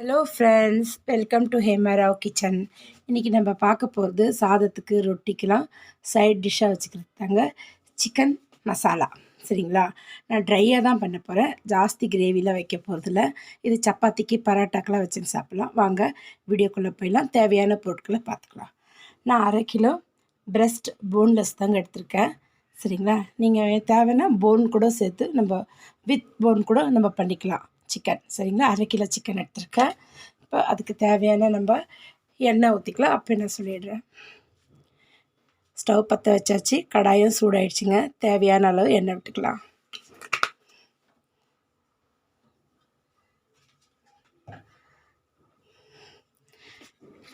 Hello friends welcome to Hemarao kitchen இன்றைக்கி நம்ம பார்க்க போகிறது சாதத்துக்கு ரொட்டிக்கெலாம் சைட் டிஷ்ஷாக வச்சுக்கிறதாங்க சிக்கன் மசாலா சரிங்களா? நான் ட்ரையாக தான் பண்ண போகிறேன் ஜாஸ்தி கிரேவிலாம் வைக்க போகிறதில்ல இது சப்பாத்திக்கு பரோட்டாக்கெலாம் வச்சுன்னு சாப்பிட்லாம். வாங்க வீடியோக்குள்ளே போயிடலாம். தேவையான பொருட்களை பார்த்துக்கலாம். நான் அரை கிலோ பிரஸ்ட் போன்லெஸ் தாங்க எடுத்திருக்கேன். சரிங்களா? நீங்கள் தேவைன்னா போன் கூட சேர்த்து நம்ம வித் போன் கூட நம்ம பண்ணிக்கலாம். சிக்கன் சரிங்களா? அரை கிலோ சிக்கன் எடுத்திருக்கேன். இப்போ அதுக்கு தேவையான நம்ம எண்ணெய் ஊற்றிக்கலாம் அப்போ நான் சொல்லிடுறேன். ஸ்டவ் பற்ற வச்சாச்சு. கடாயும் சூடாயிடுச்சுங்க. தேவையான அளவு எண்ணெய் விட்டுக்கலாம்.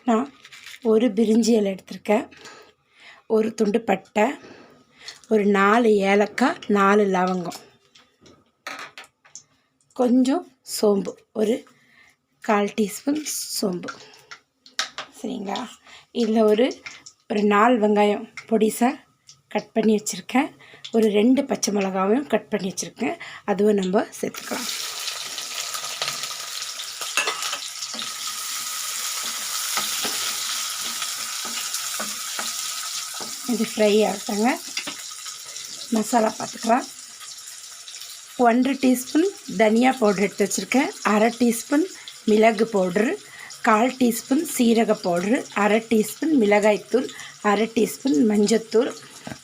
நான் ஒரு பிரிஞ்சி இலை எடுத்திருக்கேன். ஒரு துண்டு பட்டை. ஒரு நாலு ஏலக்காய் நாலு லவங்கம். கொஞ்சம் சோம்பு. ஒரு கால் டீஸ்பூன் சோம்பு. சரிங்களா? இதில் ஒரு ஒரு நாலு வெங்காயம் பொடிசாக கட் பண்ணி வச்சுருக்கேன். ஒரு ரெண்டு பச்சை மிளகாவையும் கட் பண்ணி வச்சுருக்கேன். அதுவும் நம்ம சேர்த்துக்கலாம். இது ஃப்ரை ஆகிட்டாங்க. மசாலா பார்த்துக்கலாம். ஒன்றரை டீஸ்பூன் தனியா பவுட்ரு எடுத்து வச்சுருக்கேன். அரை டீஸ்பூன் மிளகு பவுட்ரு. கால் டீஸ்பூன் சீரக பவுட்ரு. அரை டீஸ்பூன் மிளகாய்த்தூள் அரை டீஸ்பூன் மஞ்சத்தூள்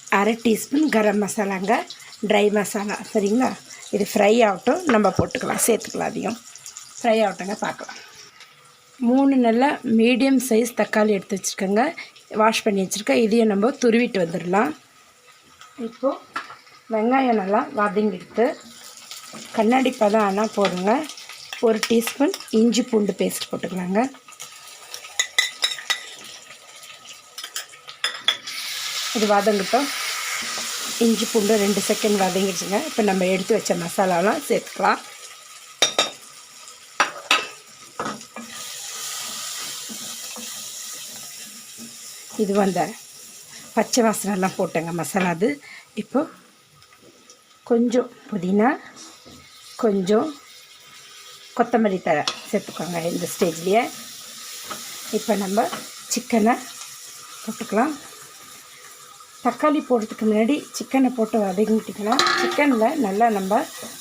அரை டீஸ்பூன் கரம் மசாலாங்க. ட்ரை மசாலா. சரிங்களா? இது ஃப்ரை ஆகட்டும். நம்ம போட்டுக்கலாம். சேர்த்துக்கலாம் அதையும் ஃப்ரை ஆகட்டுங்க பார்க்கலாம். மூணு நல்லா மீடியம் சைஸ் தக்காளி எடுத்து வச்சுருக்கோங்க. வாஷ் பண்ணி வச்சுருக்கேன். இதையும் நம்ம துருவிட்டு வந்துடலாம். இப்போது வெங்காயம் நல்லா வதங்கிடுத்து கண்ணாடி பதம் ஆனால் போடுங்க ஒரு டீஸ்பூன் இஞ்சி பூண்டு பேஸ்ட் போட்டுக்கலாங்க. இது வதங்கட்டும். இஞ்சி பூண்டு ரெண்டு செகண்ட் வதங்கிடுச்சுங்க. இப்போ நம்ம எடுத்து வச்ச மசாலாலாம் சேர்த்துக்கலாம். இது வந்த பச்சை வாசனைலாம் போட்டேங்க மசாலா அது. இப்போது கொஞ்சம் புதினா கொஞ்சம் கொத்தமல்லி தழை சேர்த்துக்கோங்க இந்த ஸ்டேஜ்லேயே இப்போ நம்ம சிக்கனை போட்டுக்கலாம். தக்காளி போடுறதுக்கு முன்னாடி சிக்கனை போட்டு வதங்கிட்டிங்கன்னா சிக்கனில் நல்லா நம்ம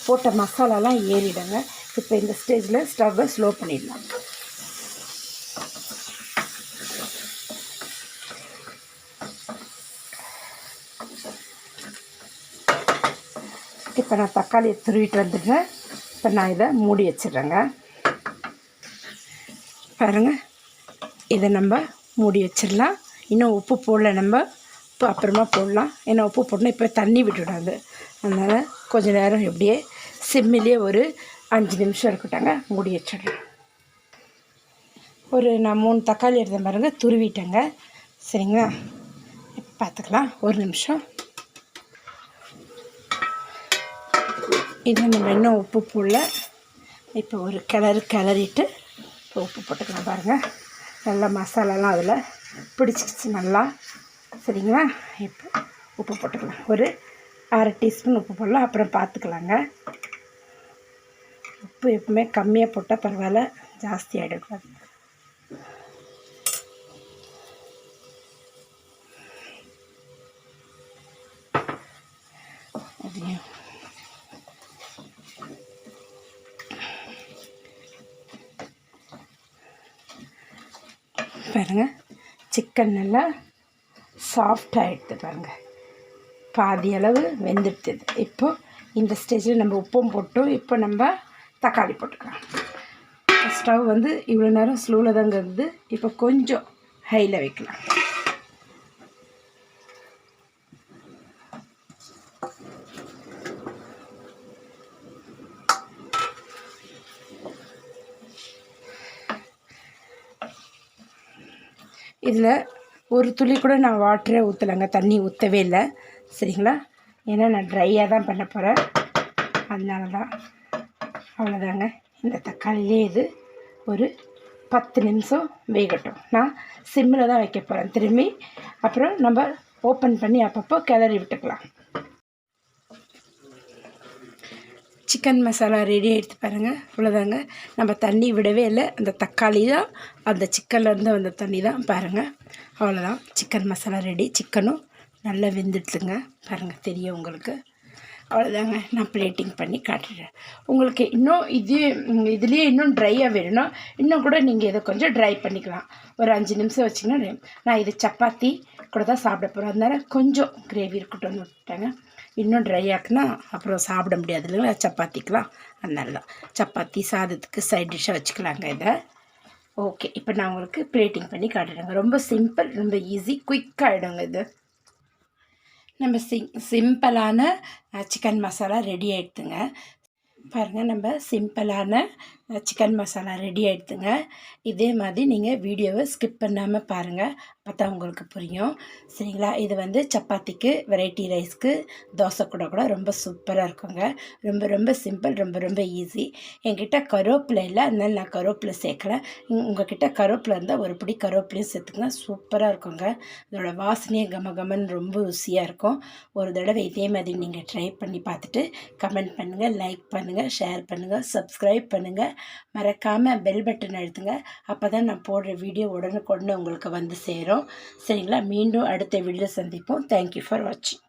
போட்ட மசாலாலாம் ஏறிடுங்க. இப்போ இந்த ஸ்டேஜில் ஸ்டவ்வை ஸ்லோ பண்ணிடலாம். இப்போ நான் தக்காளியை துருவிட்டு வந்துடுறேன். இப்போ நான் இதை மூடி வச்சிடுறேங்க. பாருங்கள் இதை நம்ம மூடி வச்சிடலாம். இன்னும் உப்பு போடல நம்ம. இப்போ அப்புறமா போடலாம். ஏன்னா உப்பு போடணும். இப்போ தண்ணி விட்டுவிடாது. அதனால் கொஞ்சம் நேரம் எப்படியே சிம்மிலே ஒரு அஞ்சு நிமிஷம் இருக்கட்டாங்க மூடி வச்சிடுறேன் ஒரு நான் மூணு தக்காளி எடுத்த பாருங்கள் துருவிட்டேங்க. சரிங்களா? பார்த்துக்கலாம். ஒரு நிமிஷம். இது நம்ம இன்னும் உப்பு போடல. இப்போ ஒரு கிளறு கிளறிட்டு இப்போ உப்பு போட்டுக்கலாம் பாருங்கள் நல்லா மசாலாலாம் அதில் பிடிச்சிக்கிச்சு நல்லா. சரிங்களா? இப்போ உப்பு போட்டுக்கலாம். ஒரு அரை டீஸ்பூன் உப்பு போடலாம். அப்புறம் பார்த்துக்கலாங்க. உப்பு எப்பவுமே கம்மியாக போட்டால் பரவாயில்ல. ஜாஸ்தி ஆகிடக்கூடாது அதையும் பாருங்கள் சிக்கன் நல்லா சாஃப்டாகிடுது பாருங்கள் பாதி அளவு வெந்துடுது. இப்போது இந்த ஸ்டேஜில் நம்ம உப்பும் போட்டோம் இப்போ நம்ம தக்காளி போட்டுக்கலாம். ஸ்டவ் வந்து இவ்வளோ நேரம் ஸ்லோவில் தாங்க இருந்தது. இப்போ கொஞ்சம் ஹையில் வைக்கலாம். இதில் ஒரு துளி கூட நான் வாட்டரே ஊற்றலைங்க தண்ணி ஊற்றவே இல்லை. சரிங்களா? ஏன்னா நான் ட்ரையாக தான் பண்ண போகிறேன் அதனால தான் அவ்வளோதாங்க இந்த தக்காளியே இது ஒரு பத்து நிமிஷம் வேகட்டும். நான் சிம்மில் தான் வைக்க போகிறேன் திரும்பி அப்புறம் நம்ம ஓப்பன் பண்ணி அப்பப்போ கிளறி விட்டுக்கலாம். சிக்கன் மசாலா ரெடி எடுத்து பாருங்கள் இவ்வளோதாங்க நம்ம தண்ணி விடவே இல்லை. அந்த தக்காளி தான். அந்த சிக்கன்லேருந்து வந்த தண்ணி தான் பாருங்கள் அவ்வளோதான் சிக்கன் மசாலா ரெடி சிக்கனும் நல்லா வெந்துடுதுங்க. பாருங்கள் தெரியும் உங்களுக்கு. அவ்வளோதாங்க நான் பிளேட்டிங் பண்ணி காட்டுறேன். உங்களுக்கு இன்னும் இது இதுலேயே இன்னும் ட்ரையாக வேணும்னா இன்னும் கூட நீங்கள் இதை கொஞ்சம் ட்ரை பண்ணிக்கலாம். ஒரு அஞ்சு நிமிஷம் வச்சிங்கன்னா நான் இது சப்பாத்தி கூட தான் சாப்பிட போகிறேன் அதனால கொஞ்சம் கிரேவி இருக்கட்டும்னு விட்டுட்டேங்க. இன்னும் ட்ரை ஆக்குனா அப்புறம் சாப்பிட முடியாது இல்லைங்களா? சப்பாத்திக்கெலாம் அதனால தான். சப்பாத்தி சாதத்துக்கு சைட் டிஷ்ஷாக வச்சுக்கலாங்க இதை. ஓகே இப்போ நான் உங்களுக்கு பிளேட்டிங் பண்ணி காட்டுறேங்க. ரொம்ப சிம்பிள் ரொம்ப ஈஸி குயிக்காகிடுங்க இது. நம்ம சிங் சிம்பிளான சிக்கன் மசாலா ரெடி ஆகிடுதுங்க பாருங்கள் நம்ம சிம்பிளான சிக்கன் மசாலா ரெடி ஆகிடுதுங்க இதே மாதிரி நீங்கள் வீடியோவை ஸ்கிப் பண்ணாமல் பாருங்கள் அப்போ தான் உங்களுக்கு புரியும். சரிங்களா? இது வந்து சப்பாத்திக்கு வெரைட்டி ரைஸ்க்கு தோசை கூட கூட ரொம்ப சூப்பராக இருக்குங்க. ரொம்ப ரொம்ப சிம்பிள் ரொம்ப ரொம்ப ஈஸி என்கிட்ட கருவேப்பிலை இல்லை அதனால நான் கருவேப்பிலை சேர்க்கல. உங்கள் கிட்டே கருவேப்பிலை இருந்தால் ஒரு பிடி கருவேப்பிலையும் சேர்த்துக்கங்க. சூப்பராக இருக்குங்க. இதோடய வாசனையே கம கமன்னு ரொம்ப ருசியாக இருக்கும். ஒரு தடவை இதே மாதிரி நீங்கள் ட்ரை பண்ணி பார்த்துட்டு கமெண்ட் பண்ணுங்கள் லைக் பண்ணுங்கள் ஷேர் பண்ணுங்கள் சப்ஸ்கிரைப் பண்ணுங்கள் மறக்காமல் பெல் பட்டன் அழுத்துங்க. அப்போ தான் நான் போடுற வீடியோ உடனுக்குடனே உங்களுக்கு வந்து சேரும். சரிங்களா? மீண்டும் அடுத்த வீடியோ சந்திப்போம். தேங்க்யூ ஃபார் வாட்சிங்